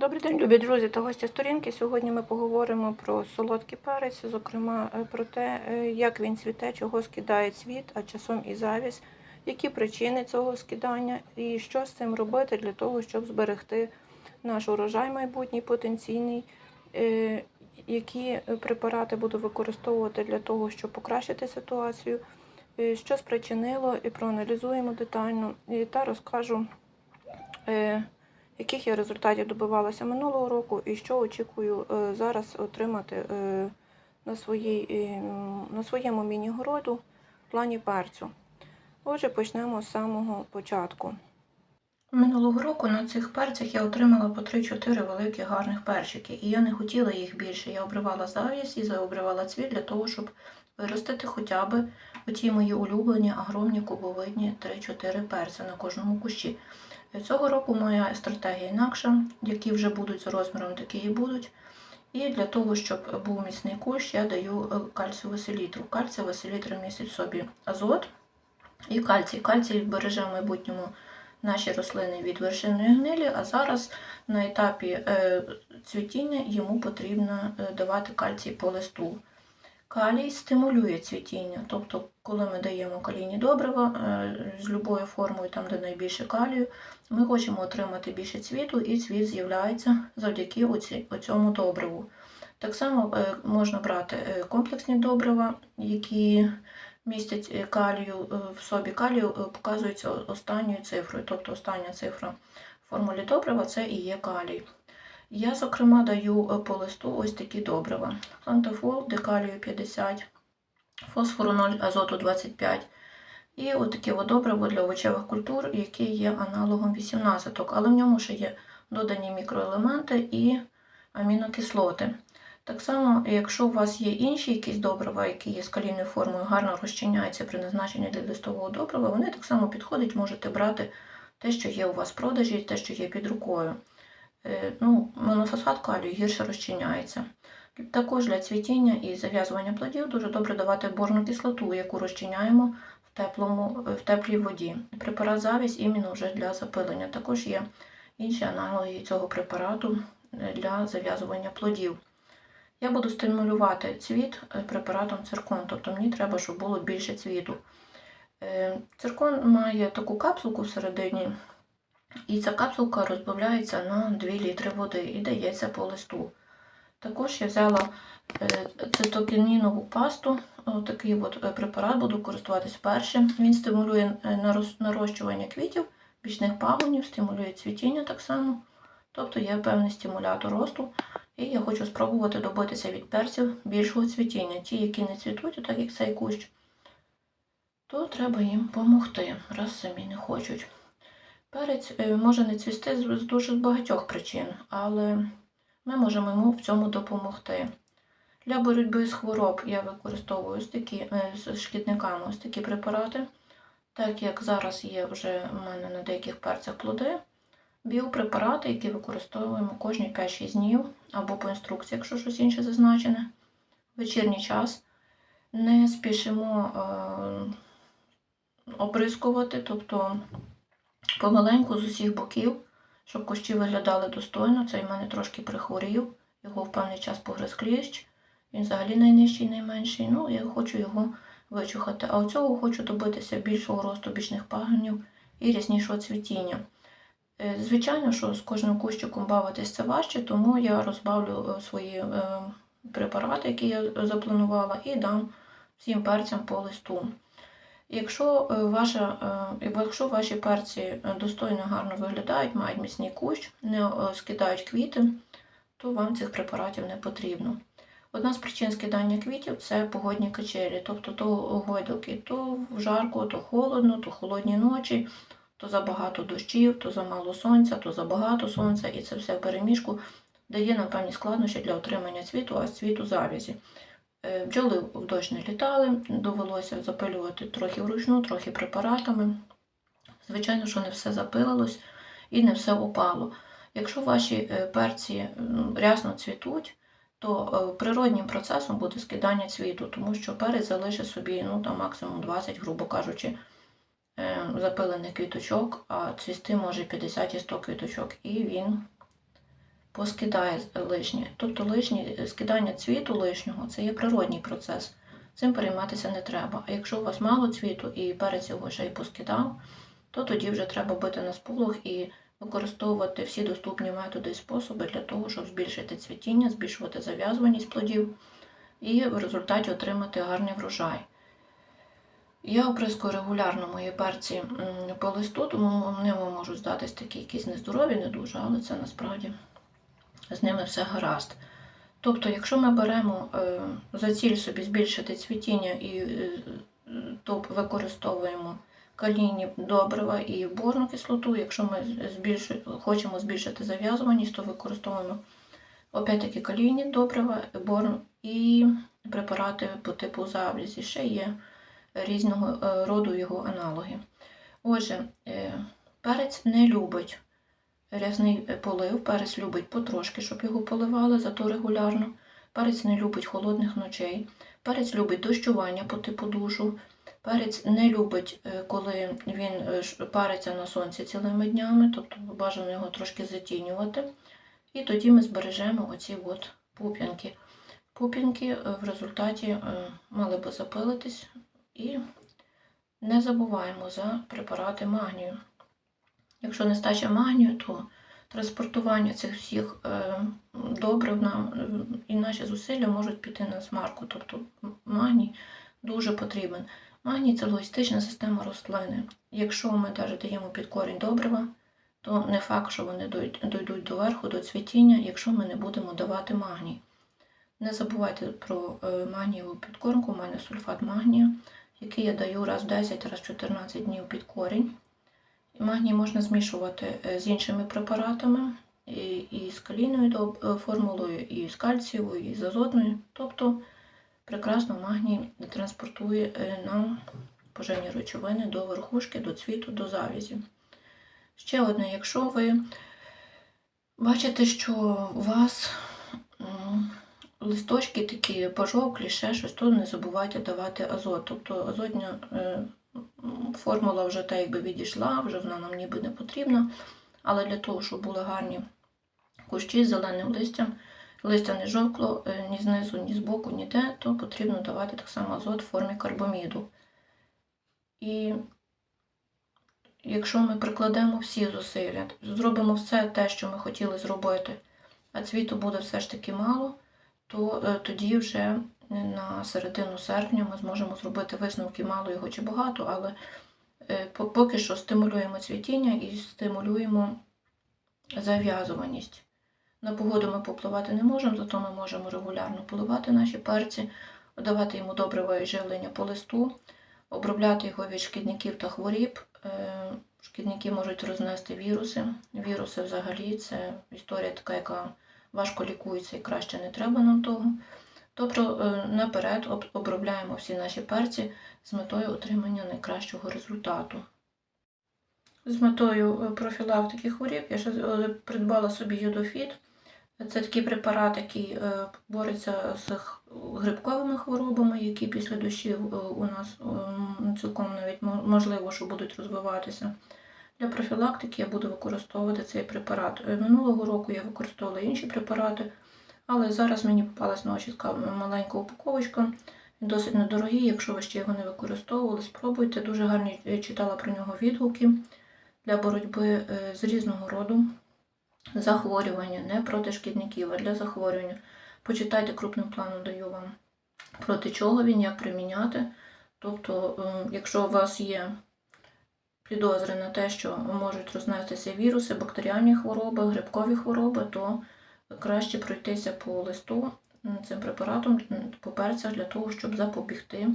Добрий день, любі друзі та гості сторінки. Сьогодні ми поговоримо про солодкий перець, зокрема е, про те, е, як він цвіте, чого скидає цвіт, а часом і завість, які причини цього скидання і що з цим робити для того, щоб зберегти наш урожай майбутній потенційний, е, які препарати буду використовувати для того, щоб покращити ситуацію, що спричинило, і проаналізуємо детально та розкажу. Яких я результатів добивалася минулого року і що очікую е, зараз отримати е, на, своїй, е, на своєму міні-городу в плані перцю. Отже, почнемо з самого початку. Минулого року на цих перцях я отримала по 3-4 великі гарних перчики, і я не хотіла їх більше. Я обривала завість і заобривала цвіт для того, щоб виростити хоча б оті мої улюблені агромні кубовидні 3-4 перця на кожному кущі. Цього року моя стратегія інакша, які вже будуть за розміром, такі і будуть. І для того, щоб був міцний кущ, я даю е, кальцієву селітру. Кальцієва селітра містить собі азот і кальцій. Кальцій береже в майбутньому наші рослини від вершинної гнилі, а зараз на етапі е, цвітіння йому потрібно е, давати кальцій по листу. Калій стимулює цвітіння, тобто, коли ми даємо калійні добрива е, з любою формою, там де найбільше калію, ми хочемо отримати більше цвіту, і цвіт з'являється завдяки оцьому добриву. Так само е, можна брати е, комплексні добрива, які містять калію в собі. Калію показується останньою цифрою, тобто остання цифра в формулі добрива це і є калій. Я, зокрема, даю е, по листу ось такі добрива. Плантафол, декалію 50, фосфору 0, азоту 25. І отаке от добриво для овочевих культур, яке є аналогом 18, але в ньому ще є додані мікроелементи і амінокислоти. Так само, якщо у вас є інші якісь добрива, які є з калійною формою, гарно розчиняються при назначенні для листового добрива, вони так само підходять, можете брати те, що є у вас в продажі, те, що є під рукою. Е, Ну, монофосфат калію гірше розчиняється. Також для цвітіння і зав'язування плодів дуже добре давати борну кислоту, яку розчиняємо в, теплому, в теплій воді. Препарат завість іменно вже для запилення. Також є інші аналоги цього препарату е, для зав'язування плодів. Я буду стимулювати цвіт е, препаратом циркон, тобто мені треба, щоб було більше цвіту. Е, Циркон має таку капсулку всередині, і ця капсулка розбавляється на 2 літри води і дається по листу. Також я взяла е, цитокінінову пасту, такий от е, препарат буду користуватись вперше. Він стимулює е, нарощування квітів, бічних пагонів, стимулює цвітіння так само. Тобто є певний стимулятор росту. І я хочу спробувати добитися від перців більшого цвітіння. Ті, які не цвітуть, так як цей кущ, то треба їм допомогти, раз самі не хочуть. Перець е, може не цвісти з дуже багатьох причин, але ми можемо йому в цьому допомогти. Для боротьби з хвороб я використовую такі е, з шкідниками ось такі препарати. Так як зараз є вже в мене на деяких перцях плоди, біопрепарати, які використовуємо кожні 5-6 днів або по інструкції, якщо щось інше зазначене. Вечірній час не спішимо е, оприскувати, тобто помаленьку з усіх боків, щоб кущі виглядали достойно. Цей в мене трошки прихворів, його в певний час погриз кліщ. Він взагалі найнижчий, найменший. Ну, я хочу його вичухати. А у цього хочу добитися більшого росту бічних пагонів і ряснішого цвітіння. Е, Звичайно, що з кожним кущиком бавитись це важче, тому я розбавлю е, свої е, препарати, які я запланувала, і дам всім перцям по листу. Якщо, е, ваша, е, якщо ваші перці е, достойно гарно виглядають, мають міцний кущ, не скидають квіти, то вам цих препаратів не потрібно. Одна з причин скидання квітів це погодні качелі, тобто то гойдалки, то жарко, то холодно, то холодні ночі, то забагато дощів, то замало сонця, то забагато сонця, і це все в переміжку дає нам певні складнощі для отримання цвіту, а з цвіту завязі. Е, Бджоли в дощ не літали, довелося запилювати трохи вручну, трохи препаратами. Звичайно, що не все запилилось і не все опало. Якщо ваші е, перці рясно цвітуть, то е, природнім процесом буде скидання цвіту, тому що перець залишить собі ну, там, максимум 20, грубо кажучи, запилених квіточок, а цвісти може 50 і 100 квіточок, і він поскидає лишнє. Тобто лишнє скидання цвіту лишнього це є природній процес. Цим перейматися не треба. А якщо у вас мало цвіту і перець його ще й поскидав, то тоді вже треба бити на сполох і використовувати всі доступні методи і способи для того, щоб збільшити цвітіння, збільшувати зав'язуваність плодів і в результаті отримати гарний врожай. Я оприскую регулярно мої перці по листу, тому вони можуть здатись такі якісь нездорові, не дуже, але це насправді з ними все гаразд. Тобто, якщо ми беремо е, за ціль собі збільшити цвітіння і е, то використовуємо калійні добрива і борну кислоту, якщо ми хочемо збільшити зав'язуваність, то використовуємо опять-таки калійні добрива, борну і препарати по типу завлізі. Ще є різного е, роду його аналоги. Отже, перець не любить рясний полив, перець любить потрошки, щоб його поливали, зато регулярно. Перець не любить холодних ночей, перець любить дощування по типу душу. Перець не любить, е, коли він е, париться на сонці цілими днями, тобто бажано його трошки затінювати. І тоді ми збережемо оці от пуп'янки. Пуп'янки е, в результаті е, мали би запилитись і не забуваємо за препарати магнію. Якщо нестача магнію, то транспортування цих всіх е, добрив нам е, і наші зусилля можуть піти на смарку. Тобто магній дуже потрібен. Магній це логістична система рослини. Якщо ми навіть даємо під корінь добрива, то не факт, що вони дойдуть до верху, до цвітіння, якщо ми не будемо давати магній. Не забувайте про е, магнієву підкормку, у мене сульфат магнію, який я даю раз в 10, раз в 14 днів під корінь. Магній можна змішувати е, з іншими препаратами, і, з калійною е, формулою, і з кальцієвою, і з азотною. Тобто прекрасно магній транспортує е, нам поживні речовини до верхушки, до цвіту, до завязі. Ще одне, якщо ви бачите, що у вас листочки такі пожовклі, ще щось, то не забувайте давати азот. Тобто азотня формула вже та якби відійшла, вже вона нам ніби не потрібна. Але для того, щоб були гарні кущі з зеленим листям, листя не жовкло е, ні знизу, ні збоку, ніде, то потрібно давати так само азот в формі карбаміду. І якщо ми прикладемо всі зусилля, зробимо все те, що ми хотіли зробити, а цвіту буде все ж таки мало, то е, тоді вже на середину серпня ми зможемо зробити висновки мало його чи багато, але е, поки що стимулюємо цвітіння і стимулюємо зав'язуваність. На погоду ми попливати не можемо, зато ми можемо регулярно поливати наші перці, давати йому добриво і живлення по листу, обробляти його від шкідників та хворіб. Е, Шкідники можуть рознести віруси. Віруси взагалі це історія така, яка важко лікується і краще не треба нам того. Тобто е, наперед обробляємо всі наші перці з метою отримання найкращого результату. З метою е, профілактики хворіб я ще е, придбала собі юдофіт. Це такий препарат, який бореться з грибковими хворобами, які після дощів у нас цілком навіть можливо, що будуть розвиватися. Для профілактики я буду використовувати цей препарат. Минулого року я використовувала інші препарати, але зараз мені попалась очі така маленька упаковочка. Досить недорогий, якщо ви ще його не використовували, спробуйте. Дуже гарні е, читала про нього відгуки для боротьби е, з різного роду захворювання, не проти шкідників, а для захворювання. Почитайте крупним планом, даю вам проти чого він, як приміняти. Тобто, ем, якщо у вас є підозри на те, що можуть рознестися віруси, бактеріальні хвороби, грибкові хвороби, то краще пройтися по листу цим препаратом по перцях для того, щоб запобігти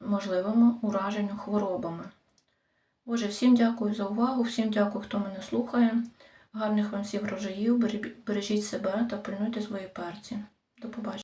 можливому ураженню хворобами. Отже, всім дякую за увагу, всім дякую, хто мене слухає. Гарних вам всіх врожаїв, бережіть себе та пильнуйте свої перці. До побачення.